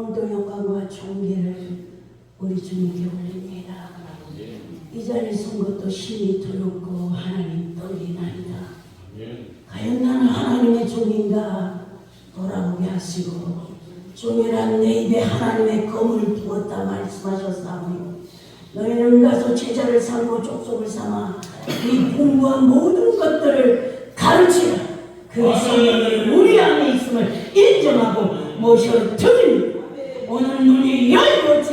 오늘도 영광과 존귀를 우리 주님께 올립니다. 이 자리에 선 것도 심히 두렵고 하나님 떨리나이다. 과연 나는 하나님의 종인가? 돌아보게 하시고 종이란 내 입에 하나님의 검을 두었다 말씀하셨사오니 너희는 가서 제자를 삼고 족속을 삼아 이 공부한 모든 것들을 가르치라. 그 성령이 우리 안에 있음을 인정하고 모셔 드 립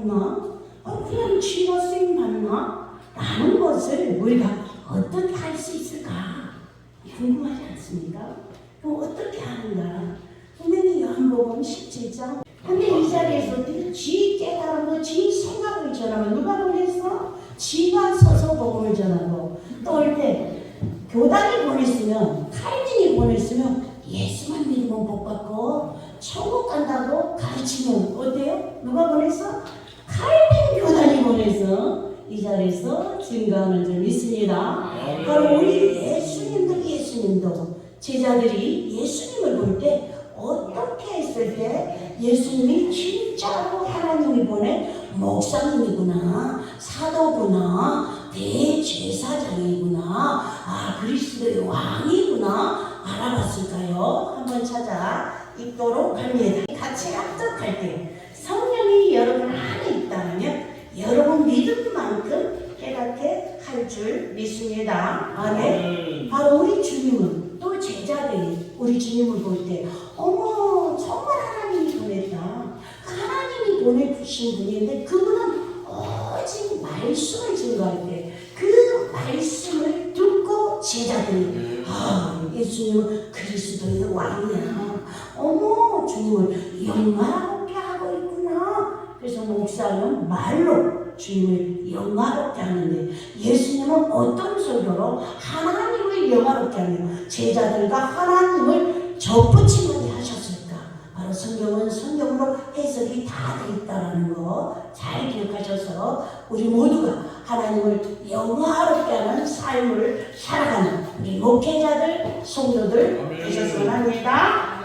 하나? 아, 그냥 지가 쓰임 받나? 라는 것을 우리가 어떻게 할 수 있을까? 궁금하지 않습니까? 그럼 어떻게 하는가? 분명히 요한복음 17장. 근데 이 자리에서 지 깨달은 거, 지 생각을 전하면 누가 보냈어? 지가 서서 복음을 전하고 또 올 때 교단이 보냈으면 칼빈이 보냈으면 예수만 믿으면 복 받고 천국 간다고 가르치면 어때요? 누가 보냈어? 칼빈 교단이 보내서 이 자리에서 증거하는 줄 믿습니다. 바로 우리 예수님들 예수님도 제자들이 예수님을 볼 때 어떻게 했을 때 예수님이 진짜로 하나님이 보낸 목사님이구나 사도구나 대제사장이구나 아 그리스도의 왕이구나 알아봤을까요? 한번 찾아 읽도록 합니다. 같이 합작할 때 성령이 여러분 여러분 믿은 만큼 깨닫게 할 줄 믿습니다. 아멘. 바로 우리 주님은 또 제자들이 우리 주님을 볼 때 어머 정말 하나님이 보냈다. 하나님이 보내주신 분인데 그분은 오직 말씀을 증거할 때 그 말씀을 듣고 제자들이 아 예수님은 그리스도의 왕이야. 어머 주님을 영화롭게 하고 있구나. 그래서 목사는 말로 주님을 영화롭게 하는데 예수님은 어떤 설교로 하나님을 영화롭게 하며 제자들과 하나님을 접붙이게 하셨을까? 바로 성경은 성경으로 해석이 다 돼 있다라는 거 잘 기억하셔서 우리 모두가 하나님을 영화롭게 하는 삶을 살아가는 우리 목회자들, 성도들 되셨으면 합니다.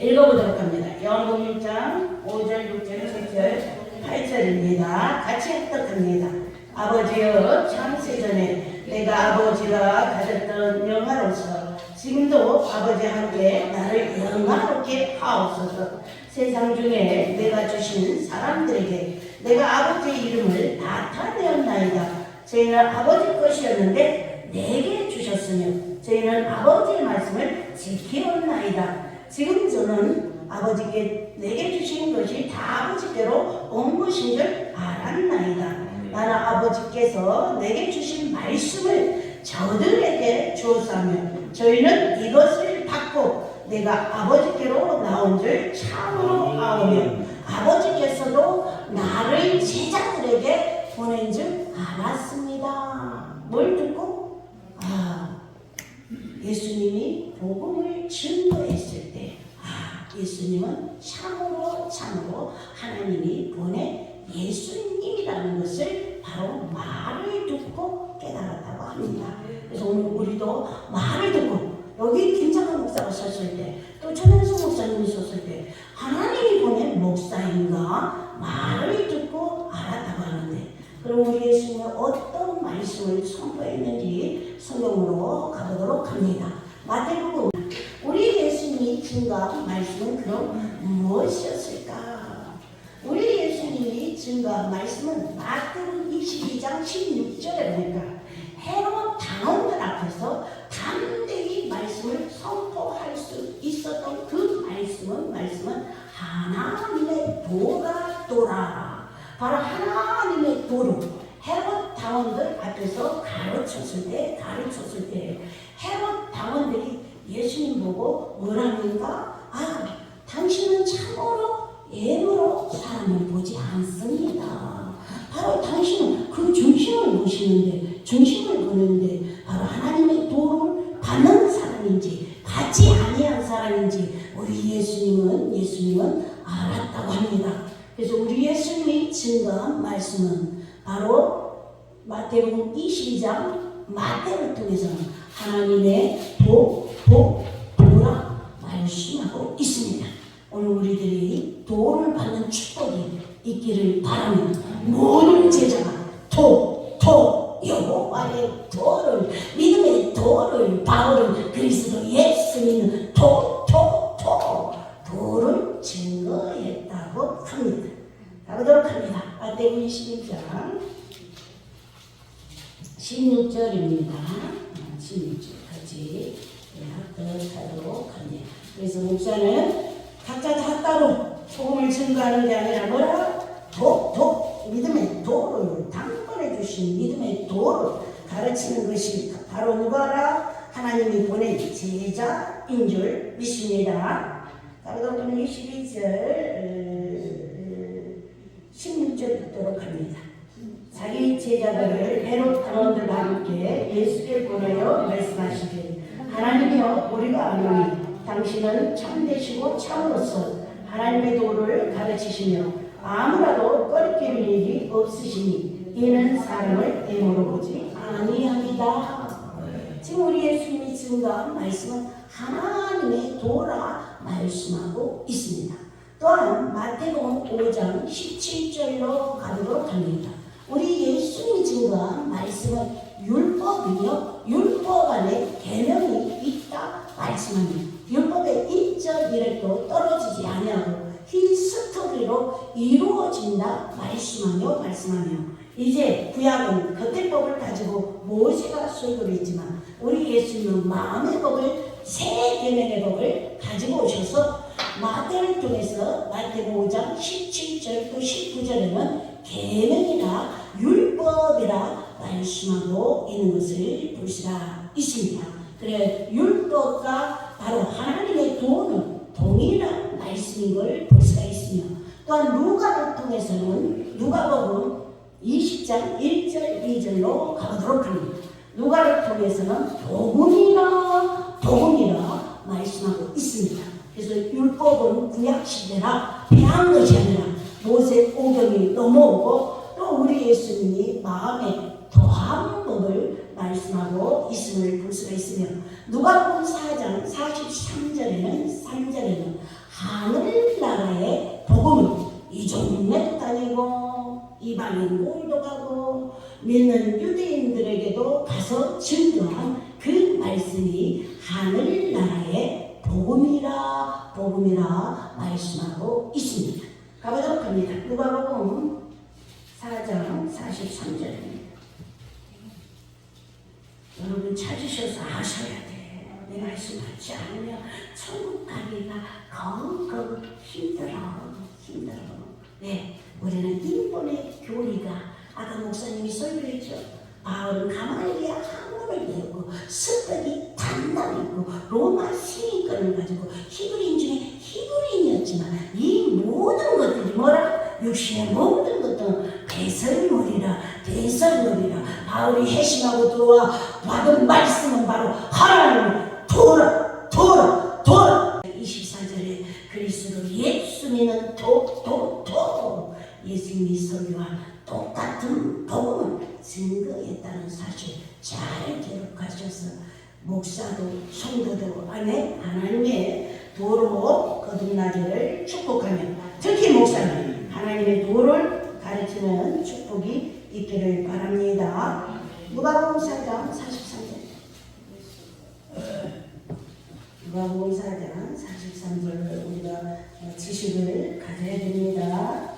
읽어보도록 합니다. 영국 6장 5절, 6절, 7절, 8절입니다. 같이 합독합니다. 아버지여 창세전에 내가 아버지가 가졌던 영화로서 지금도 아버지와 함께 나를 영화롭게 하옵소서 세상 중에 내가 주신 사람들에게 내가 아버지의 이름을 나타내었나이다 저희는 아버지 것이었는데 내게 주셨으며 저희는 아버지의 말씀을 지키었나이다 지금 저는 아버지께 내게 주신 것이 다 아버지께로 온 것인 줄 알았나이다. 나는 아버지께서 내게 주신 말씀을 저들에게 주었사며 저희는 이것을 받고 내가 아버지께로 나온 줄 참으로 아오며 아버지께서도 나를 제자들에게 보낸 줄 알았습니다. 뭘 듣고? 아, 예수님이 복음을 증거했을 때, 아, 예수님은 참으로 참으로 하나님이 보낸 예수님이라는 것을 바로 말을 듣고 깨달았다고 합니다. 그래서 오늘 우리도 말을 듣고 여기 김장한 목사가 섰을 때, 또 천연수 목사님이 섰을 때, 하나님이 보낸 목사인가 말을 듣고 알았다고 하는데, 그럼 우리 예수님은 어떤 말씀을 선포했는지 성경으로 가보도록 합니다. 마태복음 우리 예수 님이 증거한 말씀은 그럼 무엇이었을까? 우리 예수님이 증거한 말씀은 마태복음 22장 16절에 보니까 헤롯 당원들 앞에서 담대히 말씀을 선포할 수 있었던 그 말씀은 말씀은 하나님의 도가 도라 바로 하나 뭐랍니까? 아 당신은 참으로 예물로 사람을 보지 않습니다. 바로 당신은 그 중심을 보시는데 중심을 보는데 바로 하나님의 도를 받는 사람인지 받지 아니한 사람인지 우리 예수님은 예수님은 알았다고 합니다. 그래서 우리 예수님이 증거한 말씀은 바로 마태복음 22장 마태를 통해서는 하나님의 도, 도, 도라 말씀하고 있습니다. 오늘 우리들이 도를 받는 축복이 있기를 바라며 모든 제자가 도, 도, 여호와의 도를 믿음의 도를 바울은 그리스도 예수 믿는 도, 도, 도 도를 증거했다고 합니다. 가보도록 합니다. 마태복음 22장 16절입니다. 16절까지 합독하도록 합니다. 그래서 목사는 각자 다 따로 복음을 증거하는 게 아니라 뭐라? 도, 도, 믿음의 도를 당번해 주신 믿음의 도를 가르치는 것이 바로 누가라? 하나님이 보낸 제자인 줄 믿습니다. 하면 22절 16절 듣도록 합니다. 자기 제자들을 헤롯 당원들과 함께 예수께 보내어 말씀하시길 하나님이여 우리가 아노니 당신은 참되시고 참으로서 하나님의 도를 가르치시며 아무라도 꺼리끼는 일이 없으시니 이는 사람을 애모로 보지 아니합니다. 지금 우리 예수님이 증거한 말씀은 하나님의 도라 말씀하고 있습니다. 또한 마태복음 5장 17절로 가도록 합니다. 우리 예수님이 증거한 말씀은 율법이요 율법 안에 계명이 있다 말씀합니다. 율법의 인적 이력도 떨어지지 아니하고 히스토리로 이루어진다 말씀하며 말씀하며 이제 구약은 겉의 법을 가지고 모세가 설교를 했지만 우리 예수님은 마음의 법을 새 계명의 법을 가지고 오셔서 마태를 통해서 마태복음 5장 17절부터 19절에는 계명이나 율법이라 말씀하고 있는 것을 볼 수가 있습니다. 그래 율법과 바로 하나님의 도는 동일한 말씀인 걸 볼 수가 있으며 또한 누가를 통해서는 누가복음 20장 1절 2절로 가보도록 합니다. 누가를 통해서는 복음이라 복음이라 말씀하고 있습니다. 그래서 율법은 구약 시대라 배한 것이 아니라 모세 오경이 넘어오고 또 우리 예수님이 마음에 더한 법을 말씀하고 있음을 볼 수가 있으며 누가복음 4장 43절에는 3절에는 하늘나라의 복음을 이종내도 다니고 이방인 모임도 가고 믿는 유대인들에게도 가서 증거한 그 말씀이 하늘나라의 복음이라 복음이라 말씀하고 있습니다. 가보도록 합니다. 누가복음 4장 43절입니다. 여러분 찾으셔서 아셔야 돼. 내 말씀 받지 않으면 천국 가기가 거거 힘들어. 힘들어. 네, 우리는 인본의 교리가 아까 목사님이 설교했죠. 바울은 가마리아 학문을 배우고 스펙이 단단했고 로마 시인권을 가지고 히브리인 중에 히브리인이었지만 이 모든 것들이 뭐라? 육신의 모든 것들 은 배설물이라 배설물이라. 바울이 회심하고 들어와 받은 말씀은 바로 하나님을 도라 도라 도라 24절에 그리스도 예수 믿는 도도도. 예수님이 설교한 똑같은 복음을 증거했다는 사실 잘 기록하셔서 목사도 성도도 안에 하나님의 도로 거듭나기를 축복하며 특히 목사님 하나님의 도를 가르치는 축복이 있기를 바랍니다. 누가복음 4장 43절. 누가복음 4장 43절 우리가 지식을 가져야 됩니다.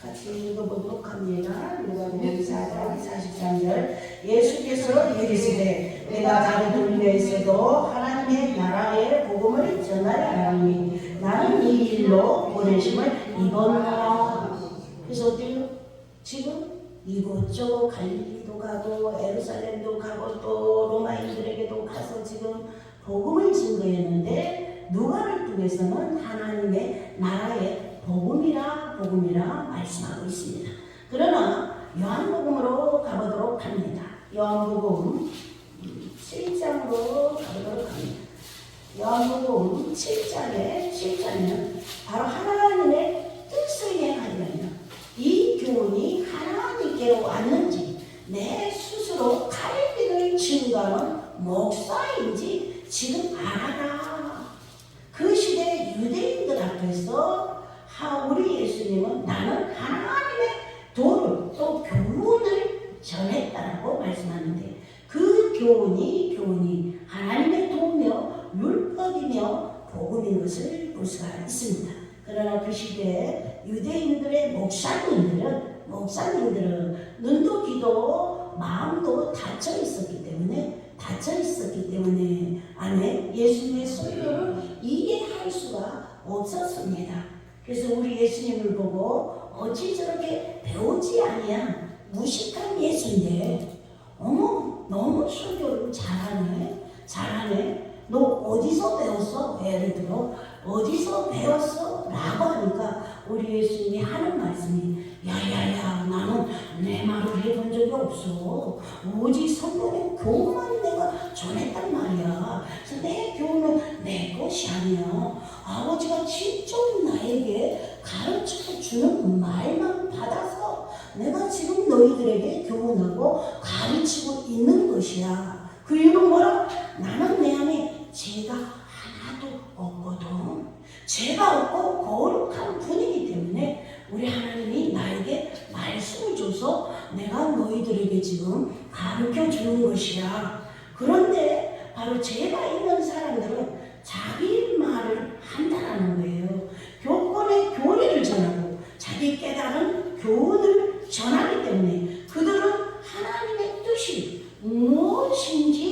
같이 읽어보도록 합니다. 누가복음 4장 43절 예수께서 이르시되 내가 다른 돌려에서도 하나님의 나라의 복음을 전하려 하나니 나는 이 일로 보내심을 입었노라 그래서 어때요? 지금 이곳저곳 갈릴리도 가고 에루살렘도 가고 또 로마인들에게도 가서 지금 복음을 증거했는데 누가를 통해서는 하나님의 나라의 복음이라 복음이라 말씀하고 있습니다. 그러나 요한복음으로 가보도록 합니다. 요한복음 7장으로 가보도록 합니다. 요한복음 7장에 7장은 바로 하나님의 뜻을 행하려면 이 교훈이 하나님께로 왔는지 내 스스로 갈비를 증거하는 목사인지 지금 알아라. 그 시대 유대인들 앞에서 하 우리 예수님은 나는 하나님의 도를 또 교훈을 전했다라고 말씀하는데 그 교훈이 교훈이 하나님의 도며 율법이며 복음인 것을 볼 수가 있습니다. 그러나 그 시대에 유대인들의 목사님들은 목사님들은 눈도 귀도 마음도 닫혀 있었기 때문에 닫혀 있었기 때문에 안에 예수님의 설교를 이해할 수가 없었습니다. 그래서 우리 예수님을 보고 어찌 저렇게 배우지 아니한 무식한 예수인데 어머 너무 설교를 잘하네 잘하네 너 어디서 배웠어? 예를 들어 어디서 배웠어? 라고 하니까 우리 예수님이 하는 말씀이 야야야 나는 내 말을 해본 적이 없어 오직 성경의 교훈만 내가 전했단 말이야 그래서 내 교훈은 내 것이 아니야 아버지가 직접 나에게 가르쳐 주는 말만 받아서 내가 지금 너희들에게 교훈하고 가르치고 있는 것이야 그 이유는 뭐라? 나는 내 안에 죄가 하나도 없거든. 죄가 없고 거룩한 분이기 때문에 우리 하나님이 나에게 말씀을 줘서 내가 너희들에게 지금 가르쳐 주는 것이야. 그런데 바로 죄가 있는 사람들은 자기 말을 한다라는 거예요. 교권의 교리를 전하고 자기 깨달은 교훈을 전하기 때문에 그들은 하나님의 뜻이 무엇인지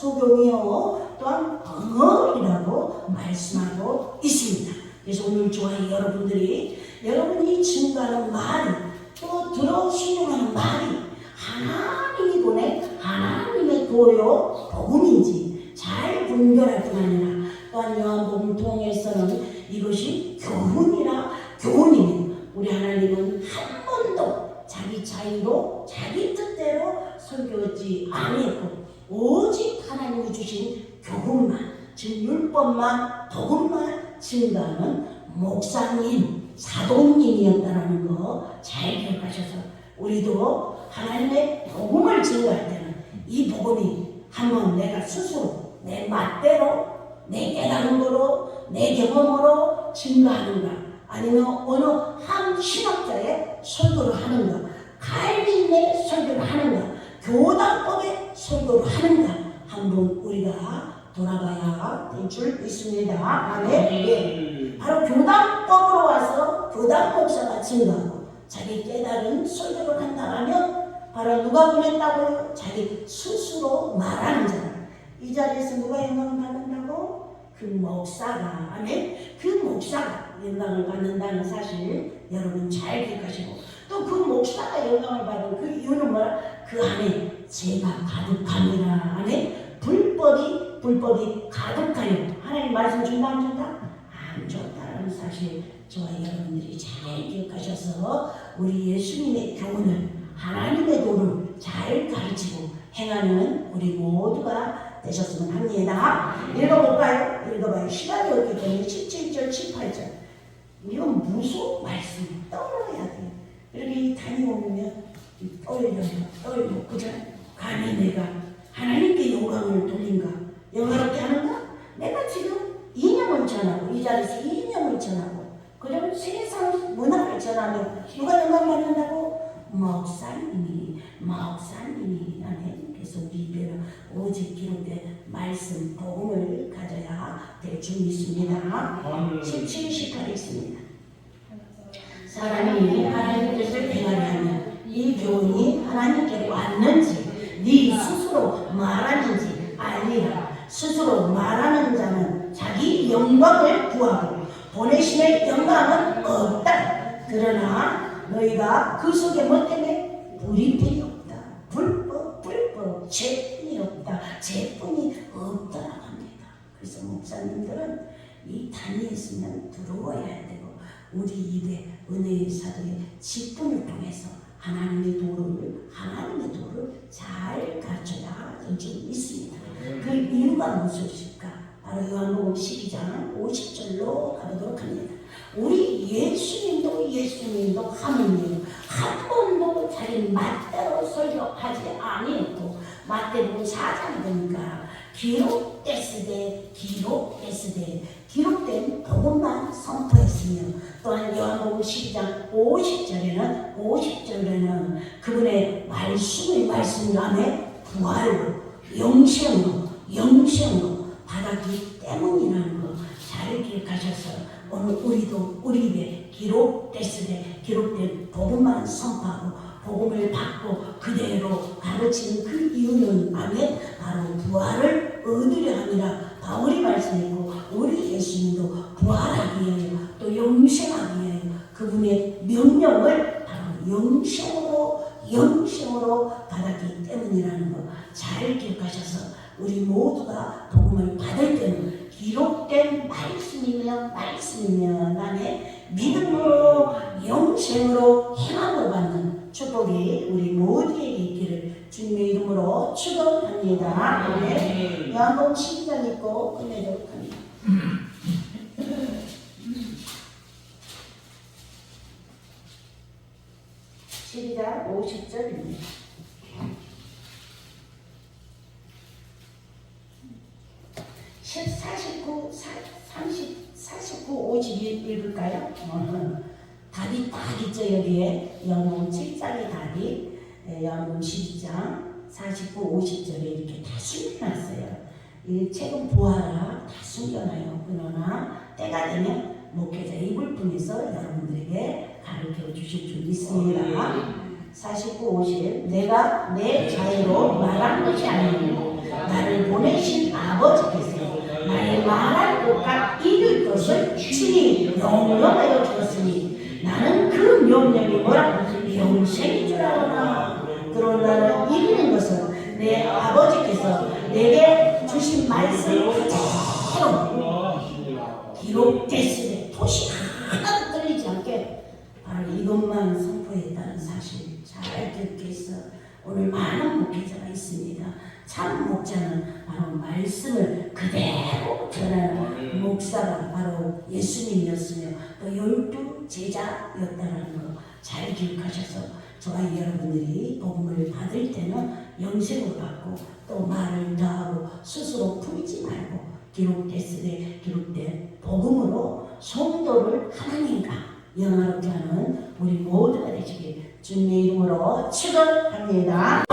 소경이요 또한 벙어리라고 말씀하고 있습니다. 그래서 오늘 저와 여러분들이 여러분이 증거하는 말이 또 들어 신용하는 말이 하나님이 보낸 하나님의 도요 복음인지 잘 분별할 뿐 아니라 또한 요한복음 통해서는 이것이 교훈이라 교훈이며 우리 하나님은 한 번도 자기 자유로 자기 뜻대로 설교하지 아니했고 오직 하나님이 주신 교훈만 즉 율법만 복음만 증가하는 목사님 사도님이었다라는 거 잘 기억하셔서 우리도 하나님의 복음을 증거할 때는 이 복음이 한번 내가 스스로 내 맛대로 내 깨달은 거로 내 경험으로 증거하는가 아니면 어느 한 신학자의 설교를 하는가 갈빈의 설교를 하는가 교단법의 설교를 하는가 한번 우리가 돌아봐야 될 줄 있습니다. 아멘. 예. 바로 교단법으로 와서 교단 목사가 증거하고 자기 깨달은 설교를 한다면 바로 누가 보냈다고 자기 스스로 말하는 자 이 자리에서 누가 영광을 받는다고? 그 목사가 아멘. 그 목사가 영광을 받는다는 사실 여러분 잘 기억하시고 또 그 목사가 영광을 받은 그 이유는 뭐라? 그 안에 죄가 가득함이라 아멘. 불법이 불법이 가득하여 하나님 말씀 준다 안 준다? 안 좋다라는 사실 저와 여러분들이 잘 기억하셔서 우리 예수님의 교훈을 하나님의 도를 잘 가르치고 행하는 우리 모두가 되셨으면 합니다. 읽어볼까요? 읽어봐요. 시간이 없기 때문에 17절, 18절. 이건 무슨 말씀 떠올려야 돼요. 떠올려요. 떠올려. 그죠? 감히 내가 하나님께 영광을 돌린가? 영화롭게 하는가? 내가 지금 이념을 전하고 이 자리에서 이념을 전하고 그리고 세상 문화를 전하면 누가 영감 받는다고? 목사님이 목사님이 그래서 우리 입에는 오직 기록된 말씀 복음을 가져야 될 줄 믿습니다 17, 18 있습니다 사람이 하나님의 뜻을 행하려 하면 이 교훈이 하나님께 왔는지 네 스스로 말하는지 알리라. 스스로 말하는 자는 자기 영광을 구하고 보내심의 영광은 없다. 그러나 너희가 그 속에 뭐 때문에? 불이뿐이 없다. 불법 불법. 죄뿐이 없다. 죄뿐이 없다라고 합니다. 그래서 목사님들은 이 단위에 있으면 들어와야 되고 우리 입에 은혜의 사도의 직분을 통해서 하나님의 도를 하나님의 도를 잘 가르쳐야 될줄 믿습니다. 그 이유가 무엇일까? 바로 요한복음 12장 50절로 가보도록 합니다. 우리 예수님도 예수님도 하느님 한 번도 자기 맛대로 설교하지 아니했고 마태복음 4장이 보니까 기록됐으되 기록됐으되 기록된 복음만 선포했으며 또한 요한복음 12장 50절에는 50절에는 그분의 말씀의 말씀 안에 부활로 영생으로 영생으로 받았기 때문이라는 거 잘 기억하셔서 오늘 우리도 우리 입에 기록됐으되 기록된 복음만 선포하고 복음을 받고 그대로 가르치는 그 이유는 아멘. 바로 부활을 얻으려 함이라 바울이 말씀했고 우리 예수님도 부활 모두가 복음을 받을 때는 기록된 말씀이면 말씀이면 안에 믿음으로 영생으로 행함을 받는 축복이 우리 모두에게 있기를 주님의 이름으로 축원합니다. 아멘. 요한복음 12장 읽고 끝내도록 합니다. 12장 50절입니다. 답이 딱 있죠 여기에 영문 7장의 답이 예, 영문 12장 49, 50절에 이렇게 다 숨겨놨어요. 이 책은 보아라 다 숨겨놔요. 그러나 때가 되면 목회자 입을 통해서 여러분들에게 가르쳐 주실 줄 믿습니다. 49, 50 내가 내 자유로 말한 것이 아니고 나를 보내신 아버지께서 나의 말할 곳과 이룰 것을 친히 명령하여 주었으니 나는 그 명령이 뭐라? 영생인 줄 알아나 그러나 나는 이루는 것은 내 아버지께서 내게 주신 말씀 그대로 기록됐으니 토시 하나도 떨리지 않게 바로 이것만 선포했다는 사실 잘 기억해서 오늘 많은 목회자가 있습니다. 참 목자는 바로 말씀을 그대로 전하는 목사가 바로 예수님이었으며 또 열두 제자였다는 거잘 기억하셔서 저와 여러분들이 복음을 받을 때는 영생을 받고 또 말을 더하고 스스로 풀지 말고 기록됐으되 기록된 복음으로 성도를 하나님과 영화롭게 하는 우리 모두가 되시길 주님의 이름으로 축원합니다.